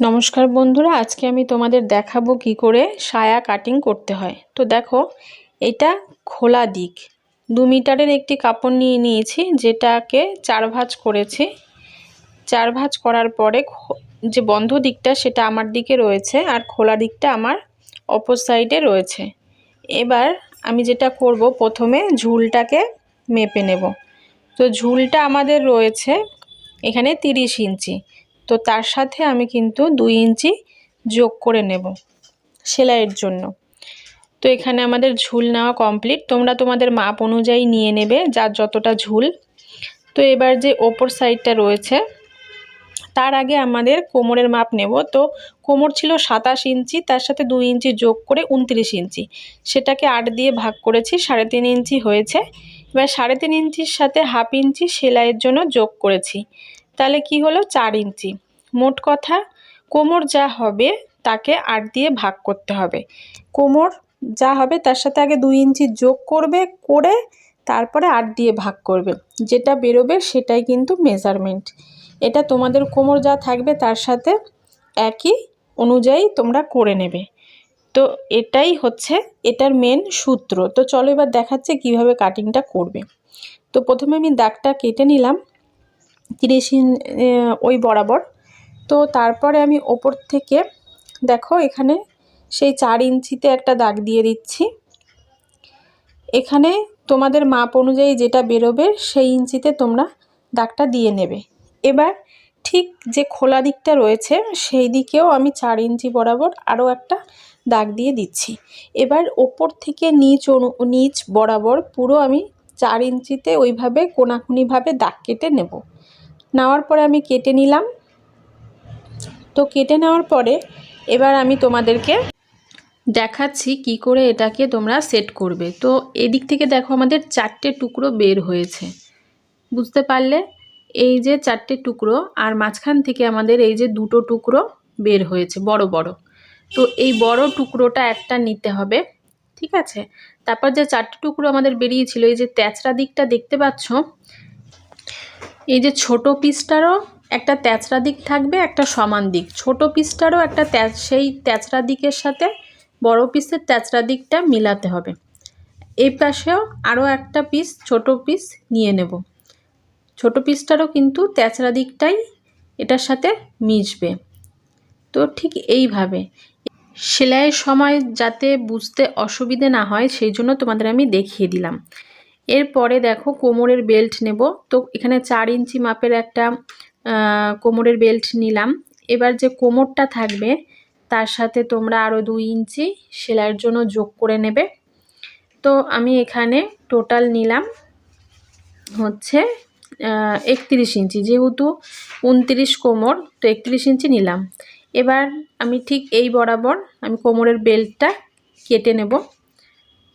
নমস্কার বন্ধুরা, আজকে আমি তোমাদের দেখাবো কি করে সায়া কাটিং করতে হয়। তো দেখো, এটা খোলা দিক। দু মিটারের একটি কাপড় নিয়ে নিয়েছি, যেটাকে চার ভাঁজ করেছি। চার ভাঁজ করার পরে যে বন্ধ দিকটা, সেটা আমার দিকে রয়েছে আর খোলা দিকটা আমার অপর সাইডে রয়েছে। এবার আমি যেটা করব, প্রথমে ঝুলটাকে মেপে নেব। তো ঝুলটা আমাদের রয়েছে এখানে তিরিশ ইঞ্চি। তো তার সাথে আমি কিন্তু দুই ইঞ্চি যোগ করে নেব সেলাইয়ের জন্য। তো এখানে আমাদের ঝুল নেওয়া কমপ্লিট। তোমরা তোমাদের মাপ অনুযায়ী নিয়ে নেবে যার যতটা ঝুল। তো এবার যে ওপর সাইডটা রয়েছে, তার আগে আমাদের কোমরের মাপ নেব। তো কোমর ছিল সাতাশ ইঞ্চি, তার সাথে দুই ইঞ্চি যোগ করে উনত্রিশ ইঞ্চি। সেটাকে আট দিয়ে ভাগ করেছি, সাড়ে তিন ইঞ্চি হয়েছে। এবার সাড়ে তিন ইঞ্চির সাথে হাফ ইঞ্চি সেলাইয়ের জন্য যোগ করেছি। তাহলে কি হলো? চার ইঞ্চি। মোট কথা, কোমর যা হবে তাকে আট দিয়ে ভাগ করতে হবে। কোমর যা হবে তার সাথে আগে দুই ইঞ্চি যোগ করবে, করে তারপরে আট দিয়ে ভাগ করবে। যেটা বেরোবে সেটাই কিন্তু মেজারমেন্ট এটা তোমাদের কোমর যা থাকবে তার সাথে একই অনুযায়ী তোমরা করে নেবে। তো এটাই হচ্ছে এটার মেন সূত্র। তো চলো এবার দেখাচ্ছে কীভাবে কাটিংটা করবে। তো প্রথমে আমি দাগটা কেটে নিলাম। তিরিশ ওই বরাবর। তো তারপরে আমি ওপর থেকে, দেখো এখানে সেই চার ইঞ্চিতে একটা দাগ দিয়ে দিচ্ছি। এখানে তোমাদের মাপ অনুযায়ী যেটা বেরোবে সেই ইঞ্চিতে তোমরা দাগটা দিয়ে নেবে। এবার ঠিক যে খোলা দিকটা রয়েছে সেই দিকেও আমি চার ইঞ্চি বরাবর আরও একটা দাগ দিয়ে দিচ্ছি। এবার ওপর থেকে নিচ অনু, নিচ বরাবর পুরো আমি চার ইঞ্চিতে ওইভাবে কোনাকুনিভাবে দাগ কেটে নেব। নেওয়ার পরে আমি কেটে নিলাম। তো কেটে নেওয়ার পরে এবার আমি তোমাদেরকে দেখাচ্ছি কি করে এটাকে তোমরা সেট করবে। তো এদিক থেকে দেখো আমাদের চারটে টুকরো বের হয়েছে। বুঝতে পারলে? এই যে চারটে টুকরো আর মাঝখান থেকে আমাদের এই যে দুটো টুকরো বের হয়েছে, বড় বড়। তো এই বড় টুকরোটা একটা নিতে হবে, ঠিক আছে? তারপর যে চারটে টুকরো আমাদের বেরিয়েছিল, এই যে তেচড়া দিকটা দেখতে পাচ্ছ এই যে ছোট পিসটারও একটা তেচড়া দিক থাকবে, একটা সমান দিক। ছোট পিসটারও একটা সেই তেচড়া দিকের সাথে বড় পিসের তেচড়া দিকটা মিলাতে হবে। এই পাশেও আরও একটা পিস, ছোট পিস নিয়ে নেব। ছোট পিসটারও কিন্তু তেচড়া দিকটাই এটার সাথে মিশবে। তো ঠিক এইভাবে। সেলাইয়ের সময় যাতে বুঝতে অসুবিধে না হয়, সেই জন্য তোমাদের আমি দেখিয়ে দিলাম। এরপরে দেখো কোমরের বেল্ট নেব। তো এখানে চার ইঞ্চি মাপের একটা কোমরের বেল্ট নিলাম। এবার যে কোমরটা থাকবে, তার সাথে তোমরা আরও দুই ইঞ্চি সেলাইয়ের জন্য যোগ করে নেবে। তো আমি এখানে টোটাল নিলাম হচ্ছে একত্রিশ ইঞ্চি। যেহেতু উনত্রিশ কোমর, তো একত্রিশ ইঞ্চি নিলাম। এবার আমি ঠিক এই বরাবর আমি কোমরের বেল্টটা কেটে নেব।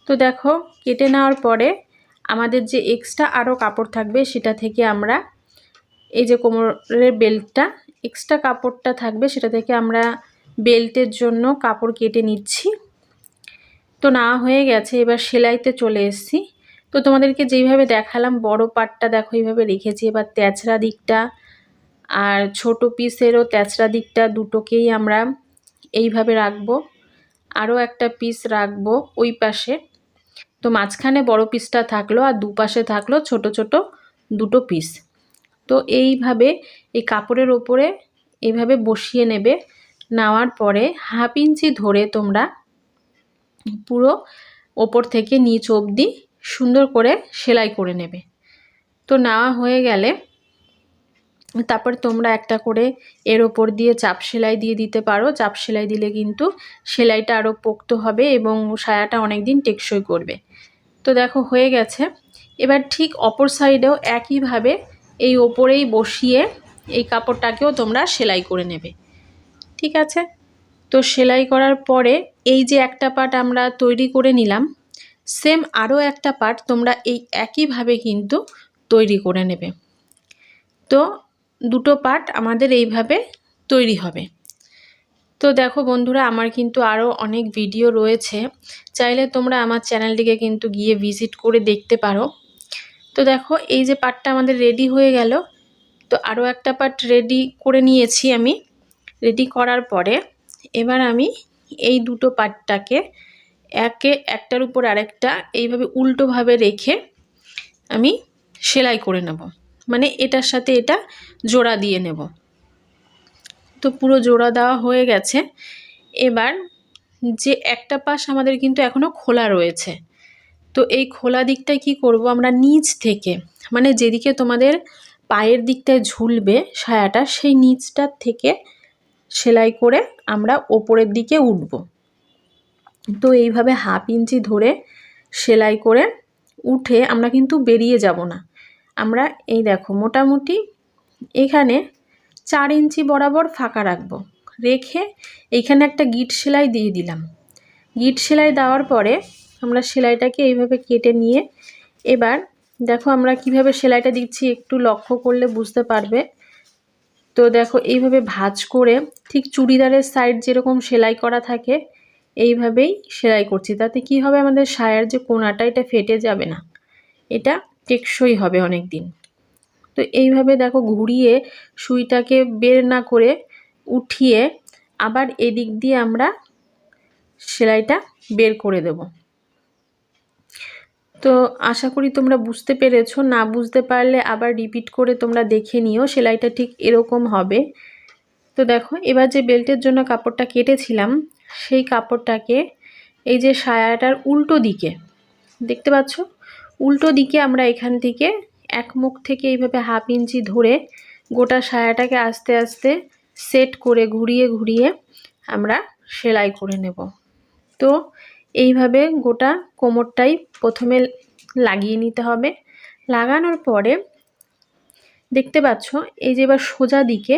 তো দেখো, কেটে নেওয়ার পরে আমাদের যে এক্সট্রা আরও কাপড় থাকবে সেটা থেকে আমরা এই যে কোমরের বেল্টটা এক্সট্রা কাপড়টা থাকবে সেটা থেকে আমরা বেল্টের জন্য কাপড় কেটে নিচ্ছি। তো না হয়ে গেছে, এবার সেলাইতে চলে এসেছি। তো তোমাদেরকে যেইভাবে দেখালাম, বড় পাটটা দেখো এইভাবে রেখেছি। এবার তেচড়া দিকটা আর ছোট পিসেরও তেচড়া দিকটা দুটোকেই আমরা এইভাবে রাখব। আরও একটা পিস রাখব ওই পাশে। তো মাঝখানে বড় পিসটা থাকল আর দুপাশে থাকল ছোট ছোট দুটো পিস তো এইভাবে এই কাপড়ের ওপরে এইভাবে বসিয়ে নেবে, নেওয়ার পরে হাফ ইঞ্চি ধরে তোমরা পুরো ওপর থেকে নিচ অবধি সুন্দর করে সেলাই করে নেবে। তো নেওয়া হয়ে গেলে তারপর তোমরা একটা করে এর ওপর দিয়ে চাপ সেলাই দিয়ে দিতে পারো। চাপ সেলাই দিলে কিন্তু সেলাইটা আরও পোক্ত হবে এবং সায়াটা অনেক দিন টেকসই করবে। তো দেখো, হয়ে গেছে। এবার ঠিক অপর সাইডেও একইভাবে এই ওপরেই বসিয়ে এই কাপড়টাকেও তোমরা সেলাই করে নেবে। ঠিক আছে? তো সেলাই করার পরে এই যে একটা পার্ট আমরা তৈরি করে নিলাম, সেম আরও একটা পার্ট তোমরা এই একইভাবে কিন্তু তৈরি করে নেবে। তো দুটো পার্ট আমাদের এইভাবে তৈরি হবে। তো দেখো বন্ধুরা, আমার কিন্তু আরও অনেক ভিডিও রয়েছে। চাইলে তোমরা আমার চ্যানেলটিকে কিন্তু গিয়ে ভিজিট করে দেখতে পারো। তো দেখো, এই যে পার্টটা আমাদের রেডি হয়ে গেল। তো আরও একটা পার্ট রেডি করে নিয়েছি আমি। রেডি করার পরে এবার আমি এই দুটো পাটটাকে একে একটার উপর আরেকটা এইভাবে উল্টোভাবে রেখে আমি সেলাই করে নেব। মানে এটার সাথে এটা জোড়া দিয়ে নেব। তো পুরো জোড়া দেওয়া হয়ে গেছে। এবার যে একটা পাশ আমাদের কিন্তু এখনও খোলা রয়েছে। তো এই খোলা দিকটায় কি করব আমরা নিচ থেকে মানে যেদিকে তোমাদের পায়ের দিকটায় ঝুলবে সায়াটা সেই নিচটার থেকে সেলাই করে আমরা ওপরের দিকে উঠব। তো এইভাবে হাফ ইঞ্চি ধরে সেলাই করে উঠে আমরা কিন্তু বেরিয়ে যাব না। আমরা এই দেখো মোটামুটি এখানে চার ইঞ্চি বরাবর ফাঁকা রাখব। রেখে এইখানে একটা গিট সেলাই দিয়ে দিলাম। গিট সেলাই দেওয়ার পরে আমরা সেলাইটাকে এইভাবে কেটে নিয়ে এবার দেখো আমরা কীভাবে সেলাইটা দিচ্ছি একটু লক্ষ্য করলে বুঝতে পারবে। তো দেখো এইভাবে ভাজ করে ঠিক চুড়িদারের সাইড যেরকম সেলাই করা থাকে, এইভাবেই সেলাই করছি। তাতে কি হবে আমাদের সায়ার যে কোনাটা, এটা ফেটে যাবে না। এটা টেকসই হবে অনেক দিন তো এইভাবে দেখো ঘুরিয়ে সুইটাকে বের না করে উঠিয়ে আবার এদিক দিয়ে আমরা সেলাইটা বের করে দেব। তো আশা করি তোমরা বুঝতে পেরেছ, না বুঝতে পারলে আবার রিপিট করে তোমরা দেখে নিও সেলাইটা ঠিক এরকম হবে। তো দেখো এবার যে বেল্টের জন্য কাপড়টা কেটেছিলাম, সেই কাপড়টাকে এই যে সায়াটার উল্টো দিকে, দেখতে পাচ্ছ? উল্টো দিকে আমরা এখান থেকে এক মুখ থেকে এইভাবে হাফ ইঞ্চি ধরে গোটা সায়াটাকে আস্তে আস্তে সেট করে ঘুরিয়ে ঘুরিয়ে আমরা সেলাই করে নেব। তো এইভাবে গোটা কোমরটাই প্রথমে লাগিয়ে নিতে হবে। লাগানোর পরে দেখতে পাচ্ছ, এই যে এবার সোজা দিকে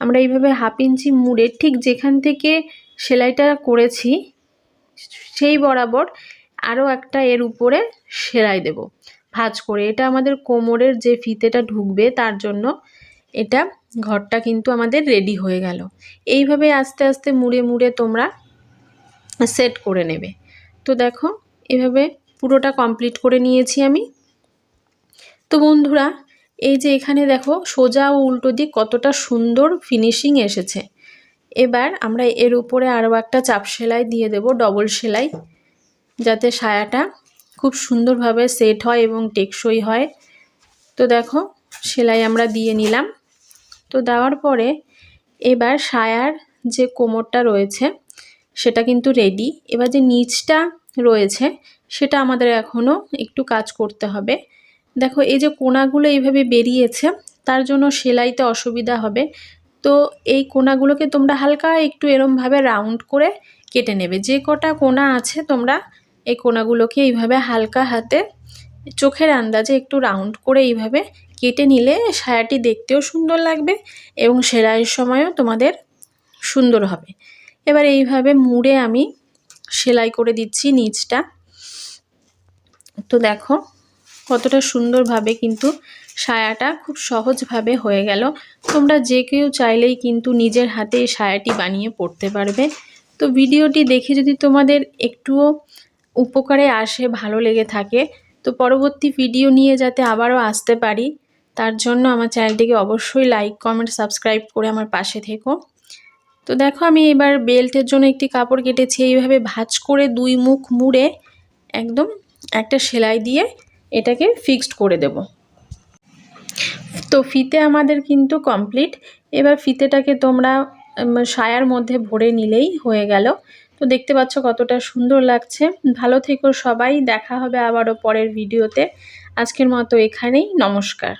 আমরা এইভাবে হাফ ইঞ্চি মুড়ে ঠিক যেখান থেকে সেলাইটা করেছি, সেই বরাবর আরও একটা এর উপরে সেলাই দেব। ভাজ করে। এটা আমাদের কোমরের যে ফিতেটা ঢুকবে, তার জন্য এটা ঘরটা কিন্তু আমাদের রেডি হয়ে গেল। এইভাবে আস্তে আস্তে মুড়ে মুড়ে তোমরা সেট করে নেবে। তো দেখো, এভাবে পুরোটা কমপ্লিট করে নিয়েছি আমি। তো বন্ধুরা, এই যে এখানে দেখো, সোজা ও উল্টো দিক কতটা সুন্দর ফিনিশিং এসেছে। এবার আমরা এর উপরে আরও একটা চাপ সেলাই দিয়ে দেব ডবল সেলাই। যাতে সায়াটা খুব সুন্দরভাবে সেট হয় এবং টেকসই হয়। তো দেখো, সেলাই আমরা দিয়ে নিলাম। তো দেওয়ার পরে এবার সায়ার যে কোমরটা রয়েছে, সেটা কিন্তু রেডি এবার যে নিচটা রয়েছে, সেটা আমাদের এখনও একটু কাজ করতে হবে। দেখো, এই যে কোনাগুলো এইভাবে বেরিয়েছে, তার জন্য সেলাইতে অসুবিধা হবে। তো এই কোনাগুলোকে তোমরা হালকা একটু এরমভাবে রাউন্ড করে কেটে নেবে। যে কটা কোনা আছে, তোমরা এই কোনাগুলোকে এইভাবে হালকা হাতে চোখের আন্দাজে একটু রাউন্ড করে এইভাবে কেটে নিলে সায়াটি দেখতেও সুন্দর লাগবে এবং সেলাইয়ের সময়ও তোমাদের সুন্দর হবে। এবার এইভাবে মুড়ে আমি সেলাই করে দিচ্ছি নিচটা। তো দেখো কতটা সুন্দরভাবে কিন্তু সায়াটা খুব সহজভাবে হয়ে গেল। তোমরা যে কেউ চাইলেই কিন্তু নিজের হাতে এই সায়াটি বানিয়ে পড়তে পারবে। তো ভিডিওটি দেখে যদি তোমাদের একটুও উপকারে আসে, ভালো লেগে থাকে। তো পরবর্তী ভিডিও নিয়ে যাতে আবারও আসতে পারি, তার জন্য আমার চ্যানেলটিকে অবশ্যই লাইক কমেন্ট সাবস্ক্রাইব করে আমার পাশে থেকো। তো দেখো, আমি এবার বেল্টের জন্য একটি কাপড় কেটেছি। এইভাবে ভাজ করে দুই মুখ মুড়ে একদম একটা সেলাই দিয়ে এটাকে ফিক্সড করে দেব। তো ফিতে আমাদের কিন্তু কমপ্লিট এবার ফিতেটাকে তোমরা সায়ার মধ্যে ভরে নিলেই হয়ে গেল। তো দেখতে পাচ্ছ কতটা সুন্দর লাগছে। ভালো থেকো সবাই, দেখা হবে আবারও পরের ভিডিওতে আজকের মতো এখানেই, নমস্কার।